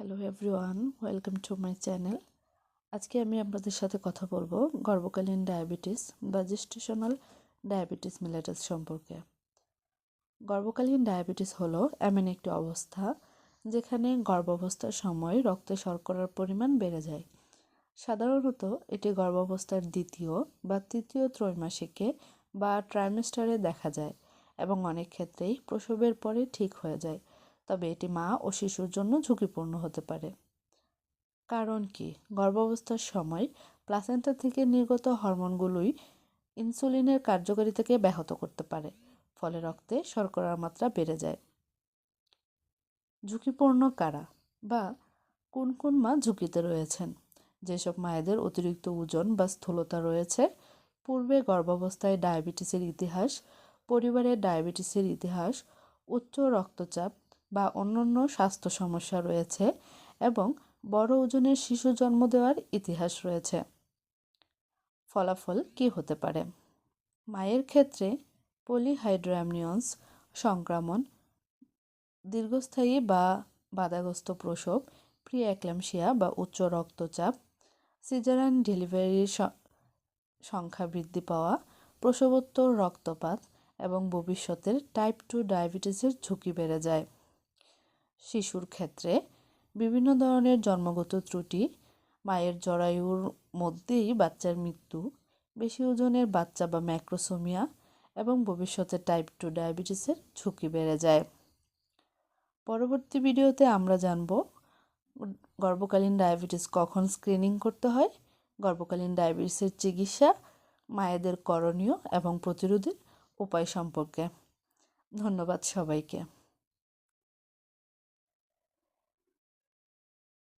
Hello everyone welcome to my channel আজকে আমি আপনাদের সাথে কথা বলব গর্ভকালীন ডায়াবেটিস বা জেস্টেশনাল ডায়াবেটিস মিলেটাস সম্পর্কে। গর্ভকালীন ডায়াবেটিস হলো এমন একটি অবস্থা যেখানে গর্ভাবস্থার সময় রক্তে শর্করার পরিমাণ বেড়ে যায়। সাধারণত এটি গর্ভাবস্থার দ্বিতীয় বা তৃতীয় ত্রৈমাসিকে বা ট্রাইমেস্টারে দেখা যায় এবং অনেক ক্ষেত্রেই প্রসবের পরে ঠিক হয়ে যায়। তবে এটি মা ও শিশুর জন্য ঝুঁকিপূর্ণ হতে পারে। কারণ কি? গর্ভাবস্থার সময় প্লাসেন্টা থেকে নির্গত হরমোনগুলোই ইনসুলিনের কার্যকারিতাকে ব্যাহত করতে পারে, ফলে রক্তে শর্করার মাত্রা বেড়ে যায়। ঝুঁকিপূর্ণ কারা বা কোন কোন মা ঝুঁকিতে রয়েছেন? যেসব মায়েদের অতিরিক্ত ওজন বা স্থূলতা রয়েছে, পূর্বে গর্ভাবস্থায় ডায়াবেটিসের ইতিহাস পরিবারের ডায়াবেটিসের ইতিহাস, উচ্চ রক্তচাপ বা অন্যান্য স্বাস্থ্য সমস্যা রয়েছে এবং বড় ওজনের শিশু জন্ম দেওয়ার ইতিহাস রয়েছে। ফলাফল কি হতে পারে? মায়ের ক্ষেত্রে পলিহাইড্রামনিয়ন্স সংক্রমণ, দীর্ঘস্থায়ী বা বাধাগ্রস্ত প্রসব প্রি অ্যাক্লামশিয়া বা উচ্চ রক্তচাপ সিজারান ডেলিভারির সংখ্যা বৃদ্ধি পাওয়া, প্রসবোত্তর রক্তপাত এবং ভবিষ্যতের টাইপ টু ডায়াবেটিসের ঝুঁকি বেড়ে যায়। শিশুর ক্ষেত্রে বিভিন্ন ধরনের জন্মগত ত্রুটি, মায়ের জরায়ুর মধ্যেই বাচ্চার মৃত্যু, বেশি ওজনের বাচ্চা বা ম্যাক্রোসোমিয়া এবং ভবিষ্যতে টাইপ টু ডায়াবেটিসের ঝুঁকি বেড়ে যায়। পরবর্তী ভিডিওতে আমরা জানব, গর্ভকালীন ডায়াবেটিস কখন স্ক্রিনিং করতে হয়, গর্ভকালীন ডায়াবেটিসের চিকিৎসা, মায়েদের করণীয় এবং প্রতিরোধের উপায় সম্পর্কে। ধন্যবাদ সবাইকে।